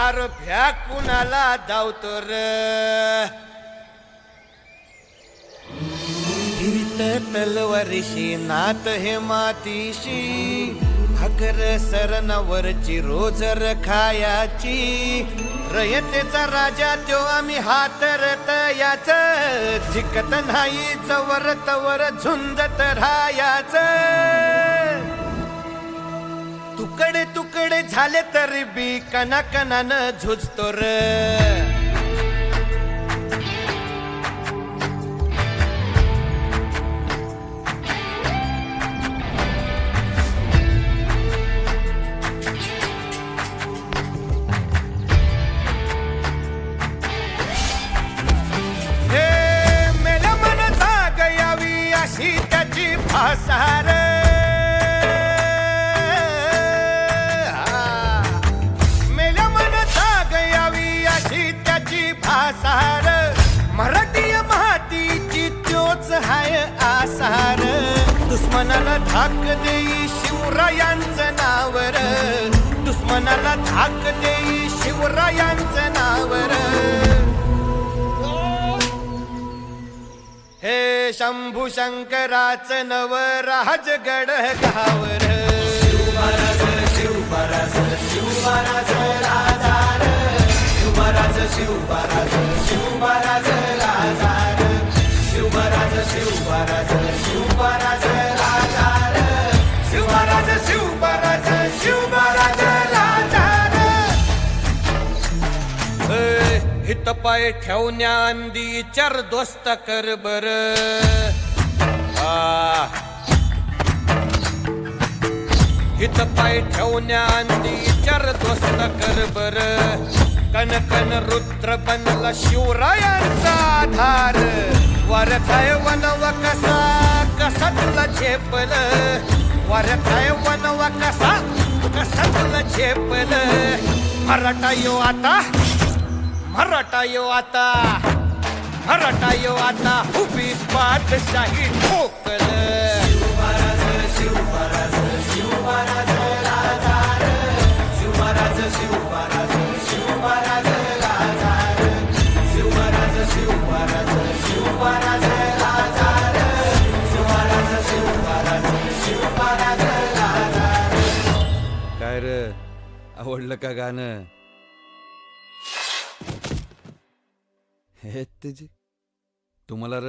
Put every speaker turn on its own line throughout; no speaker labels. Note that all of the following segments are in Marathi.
अर भ्या कुणाला धावतो र? तलवारीशी नात हे मातीशी भाकर सरणावरची रोजर रखायाची. रयतेचा राजा त्यो आम्ही हातरत याच जिकत नाही चवर तवर झुंजत राहायाच. तुकडे तुकडे झाले तरी बी कना कनानं झुजतो र. हे मेल्या मन जाग यावी अशी त्याची भासार मेल्या मराठीची भासार. मराठी मातीची त्योच हाय आसार. दुश्मनाला धाक देई शिवरायांचं नावर. दुश्मनाला धाक देई शिवरायांचं नावर. हे शंभू शंकराचं नव राजगड गावर. शिवराज शिवराज शिवराज राजार. शिवराज शिवराज शिवराज राजार. शिवराज शिवराज शिवराज राजार. हित पाय ठेवण्या अंदी चार दोस्त कर बर. हित पाय ठेवण्या अंदी चार दोस्त कर बर. कन कन रुद्र बनला शिवरायांचा आधार वरथाय वनव कसा कसा तुला झेपल. वरथाय वनव कसा कसा तुला झेपल. मराठा यो आता मराठा यो आता. मराठा यो आता उभी बादशाही ठोकल. आवडलं का गाणं? हे तुझी तुम्हाला र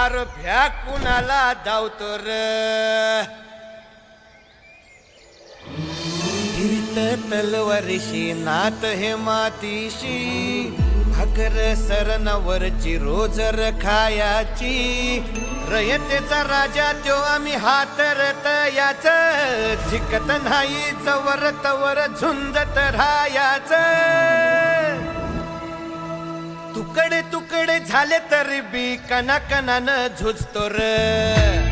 अर भ्या कुणाला धावतो र? तलवारीशी नात हे मातीशी भाकर सरनावरची रोज रखायाची. रयतेचा राजा त्यो आम्ही हातरत याच जिकत नाही चवर तवर झुंजत राहायाच. झाले तरी बी कना कनानं झुजतो र.